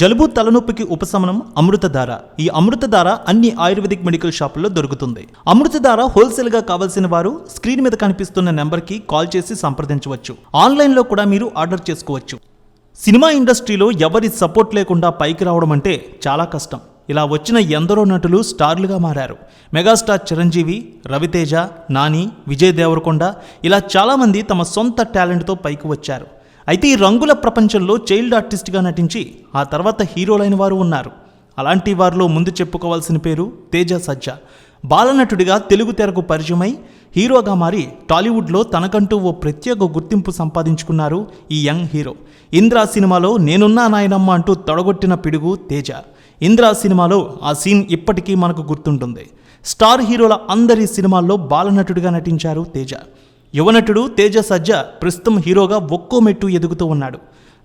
జలుబు తలనొప్పికి ఉపశమనం అమృతధార. ఈ అమృతధార అన్ని ఆయుర్వేదిక్ మెడికల్ షాపుల్లో దొరుకుతుంది. అమృతధార హోల్సేల్గా కావాల్సిన వారు స్క్రీన్ మీద కనిపిస్తున్న నెంబర్కి కాల్ చేసి సంప్రదించవచ్చు. ఆన్లైన్లో కూడా మీరు ఆర్డర్ చేసుకోవచ్చు. సినిమా ఇండస్ట్రీలో ఎవరి సపోర్ట్ లేకుండా పైకి రావడం అంటే చాలా కష్టం. ఇలా వచ్చిన ఎందరో నటులు స్టార్లుగా మారారు. మెగాస్టార్ చిరంజీవి రవితేజ నాని విజయ్ దేవరకొండ ఇలా చాలామంది తమ సొంత టాలెంట్తో పైకి వచ్చారు. అయితే ఈ రంగుల ప్రపంచంలో చైల్డ్ ఆర్టిస్ట్గా నటించి ఆ తర్వాత హీరోలైన వారు ఉన్నారు. అలాంటి వారిలో ముందు చెప్పుకోవాల్సిన పేరు తేజ సజ్జా. బాలనటుడిగా తెలుగు తెరకు పరిచయమై హీరోగా మారి టాలీవుడ్లో తనకంటూ ఓ ప్రత్యేక గుర్తింపు సంపాదించుకున్నారు ఈ యంగ్ హీరో. ఇంద్రా సినిమాలో నేనున్నా నాయనమ్మ అంటూ తొడగొట్టిన పిడుగు తేజ. ఇంద్రా సినిమాలో ఆ సీన్ ఇప్పటికీ మనకు గుర్తుంటుంది. స్టార్ హీరోల అందరి సినిమాల్లో బాలనటుడిగా నటించారు తేజ. యువనటుడు తేజ సజ్జ ప్రస్తుతం హీరోగా ఒక్కో మెట్టు ఎదుగుతూ ఉన్నాడు.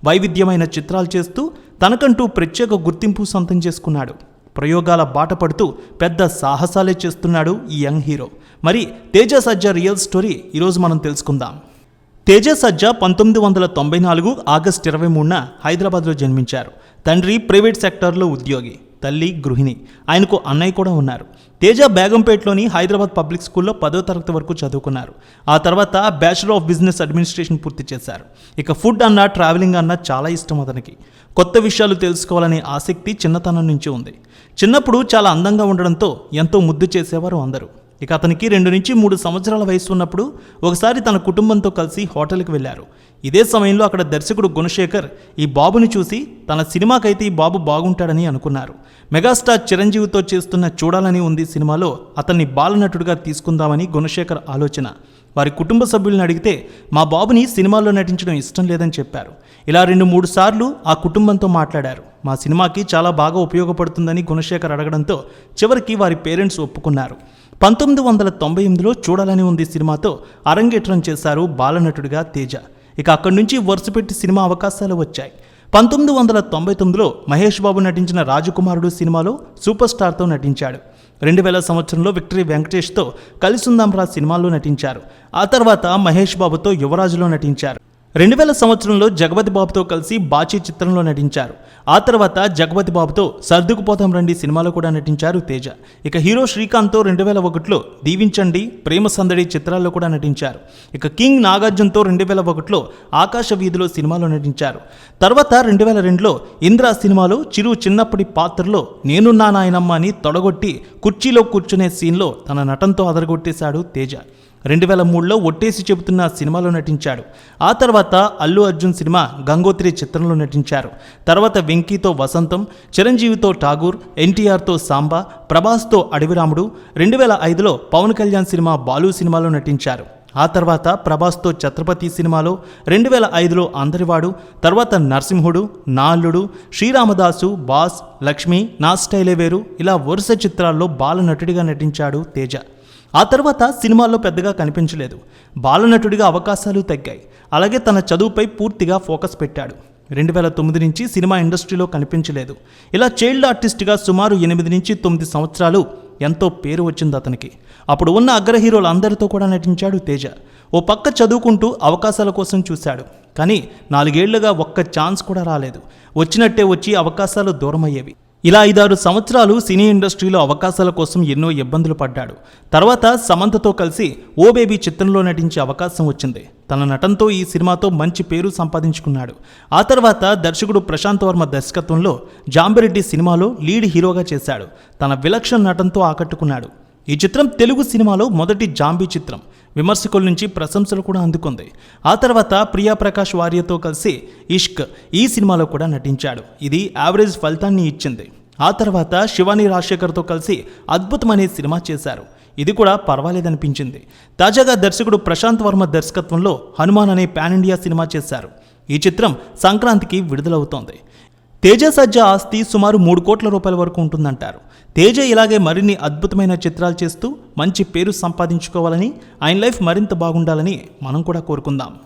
వైవిధ్యమైన చిత్రాలు చేస్తూ తనకంటూ ప్రత్యేక గుర్తింపు సొంతం చేసుకున్నాడు. ప్రయోగాల బాట పడుతూ పెద్ద సాహసాలే చేస్తున్నాడు ఈ యంగ్ హీరో. మరి తేజ సజ్జ రియల్ స్టోరీ ఈరోజు మనం తెలుసుకుందాం. తేజ సజ్జ పంతొమ్మిది వందల తొంభై నాలుగు ఆగస్టు ఇరవై మూడున హైదరాబాద్లో జన్మించారు. తండ్రి ప్రైవేట్ సెక్టార్లో ఉద్యోగి. తల్లి గృహిణి. ఆయనకు అన్నయ్య కూడా ఉన్నారు. తేజ బేగంపేటలోని హైదరాబాద్ పబ్లిక్ స్కూల్లో పదో తరగతి వరకు చదువుకున్నారు. ఆ తర్వాత బ్యాచులర్ ఆఫ్ బిజినెస్ అడ్మినిస్ట్రేషన్ పూర్తి చేశారు. ఇక ఫుడ్ అన్నా ట్రావెలింగ్ అన్నా చాలా ఇష్టం అతనికి. కొత్త విషయాలు తెలుసుకోవాలనే ఆసక్తి చిన్నతనం నుంచి ఉంది. చిన్నప్పుడు చాలా అందంగా ఉండడంతో ఎంతో ముద్దు చేసేవారు అందరూ. ఇక అతనికి రెండు నుంచి మూడు సంవత్సరాల వయసు ఉన్నప్పుడు ఒకసారి తన కుటుంబంతో కలిసి హోటల్కి వెళ్ళారు. ఇదే సమయంలో అక్కడ దర్శకుడు గుణశేఖర్ ఈ బాబుని చూసి తన సినిమాకైతే ఈ బాబు బాగుంటాడని అనుకున్నారు. మెగాస్టార్ చిరంజీవితో చేస్తున్న చూడాలని ఉంది సినిమాలో అతన్ని బాలనటుడిగా తీసుకుందామని గుణశేఖర్ ఆలోచన. వారి కుటుంబ సభ్యులను అడిగితే మా బాబుని సినిమాల్లో నటించడం ఇష్టం లేదని చెప్పారు. ఇలా రెండు మూడు సార్లు ఆ కుటుంబంతో మాట్లాడారు. మా సినిమాకి చాలా బాగా ఉపయోగపడుతుందని గుణశేఖర్ అడగడంతో చివరికి వారి పేరెంట్స్ ఒప్పుకున్నారు. పంతొమ్మిది వందల తొంభై ఎనిమిదిలో చూడాలని ఉంది సినిమాతో అరంగేట్రం చేశారు బాలనటుడిగా తేజ. ఇక అక్కడి నుంచి వరుసపెట్టి సినిమా అవకాశాలు వచ్చాయి. పంతొమ్మిది వందల తొంభై తొమ్మిదిలో మహేష్ బాబు నటించిన రాజకుమారుడు సినిమాలో సూపర్ స్టార్తో నటించాడు. రెండు వేల సంవత్సరంలో విక్టరీ వెంకటేష్తో కలిసుందాం రా సినిమాల్లో నటించారు. ఆ తర్వాత మహేష్ బాబుతో యువరాజులో నటించారు. రెండు వేల సంవత్సరంలో జగపతి బాబుతో కలిసి బాచీ చిత్రంలో నటించారు. ఆ తర్వాత జగపతి బాబుతో సర్దుకుపోతాం రండి సినిమాలో కూడా నటించారు తేజ. ఇక హీరో శ్రీకాంత్తో రెండు వేల ఒకటిలో దీవించండి ప్రేమ సందడి చిత్రాల్లో కూడా నటించారు. ఇక కింగ్ నాగార్జునతో రెండు వేల ఒకటిలో ఆకాశ వీధిలో సినిమాలో నటించారు. తర్వాత రెండు వేల రెండులో ఇంద్రా సినిమాలో చిరు చిన్నప్పటి పాత్రలో నేనున్నా నాయనమ్మ అని తొడగొట్టి కుర్చీలో కూర్చునే సీన్లో తన నటంతో అదరగొట్టేశాడు తేజ. రెండు వేల మూడులో ఒట్టేసి చెబుతున్న సినిమాలో నటించాడు. ఆ తర్వాత అల్లు అర్జున్ సినిమా గంగోత్రి చిత్రంలో నటించారు. తర్వాత వెంకీతో వసంతం చిరంజీవితో ఠాగూర్ ఎన్టీఆర్తో సాంబా ప్రభాస్తో అడవిరాముడు రెండు వేల ఐదులో పవన్ కళ్యాణ్ సినిమా బాలు సినిమాలో నటించారు. ఆ తర్వాత ప్రభాస్తో ఛత్రపతి సినిమాలో రెండు వేల ఐదులో అందరివాడు తర్వాత నరసింహుడు నాల్లుడు శ్రీరామదాసు బాస్ లక్ష్మి నా స్టైలే వేరు ఇలా వరుస చిత్రాల్లో బాలనటుడిగా నటించాడు తేజ. ఆ తర్వాత సినిమాల్లో పెద్దగా కనిపించలేదు. బాలనటుడిగా అవకాశాలు తగ్గాయి. అలాగే తన చదువుపై పూర్తిగా ఫోకస్ పెట్టాడు. రెండు వేల తొమ్మిది నుంచి సినిమా ఇండస్ట్రీలో కనిపించలేదు. ఇలా చైల్డ్ ఆర్టిస్ట్గా సుమారు ఎనిమిది నుంచి తొమ్మిది సంవత్సరాలు ఎంతో పేరు వచ్చింది అతనికి. అప్పుడు ఉన్న అగ్ర హీరోలందరితో కూడా నటించాడు తేజ. ఓ పక్క చదువుకుంటూ అవకాశాల కోసం చూశాడు. కానీ నాలుగేళ్ళుగా ఒక్క ఛాన్స్ కూడా రాలేదు. వచ్చినట్టే వచ్చి అవకాశాలు దూరమయ్యేవి. ఇలా ఐదారు సంవత్సరాలు సినీ ఇండస్ట్రీలో అవకాశాల కోసం ఎన్నో ఇబ్బందులు పడ్డాడు. తర్వాత సమంతతో కలిసి ఓ బేబీ చిత్రంలో నటించే అవకాశం వచ్చింది. తన నటనతో ఈ సినిమాతో మంచి పేరు సంపాదించుకున్నాడు. ఆ తర్వాత దర్శకుడు ప్రశాంత్ వర్మ దర్శకత్వంలో జాంబిరెడ్డి సినిమాలో లీడ్ హీరోగా చేశాడు. తన విలక్షణ నటనతో ఆకట్టుకున్నాడు. ఈ చిత్రం తెలుగు సినిమాలో మొదటి జాంబీ చిత్రం. విమర్శకుల నుంచి ప్రశంసలు కూడా అందుకుంది. ఆ తర్వాత ప్రియా ప్రకాష్ వారియతో కలిసి ఇష్క్ ఈ సినిమాలో కూడా నటించాడు. ఇది యావరేజ్ ఫలితాన్ని ఇచ్చింది. ఆ తర్వాత శివాని రాజశేఖర్తో కలిసి అద్భుతమనే సినిమా చేశారు. ఇది కూడా పర్వాలేదనిపించింది. తాజాగా దర్శకుడు ప్రశాంత్ వర్మ దర్శకత్వంలో హనుమాన్ అనే పాన్ ఇండియా సినిమా చేశారు. ఈ చిత్రం సంక్రాంతికి విడుదలవుతోంది. తేజ సజ్జ ఆస్తి సుమారు మూడు కోట్ల రూపాయల వరకు ఉంటుందంటారు. తేజ ఇలాగే మరిన్ని అద్భుతమైన చిత్రాలు చేస్తూ మంచి పేరు సంపాదించుకోవాలని ఆయన లైఫ్ మరింత బాగుండాలని మనం కూడా కోరుకుందాం.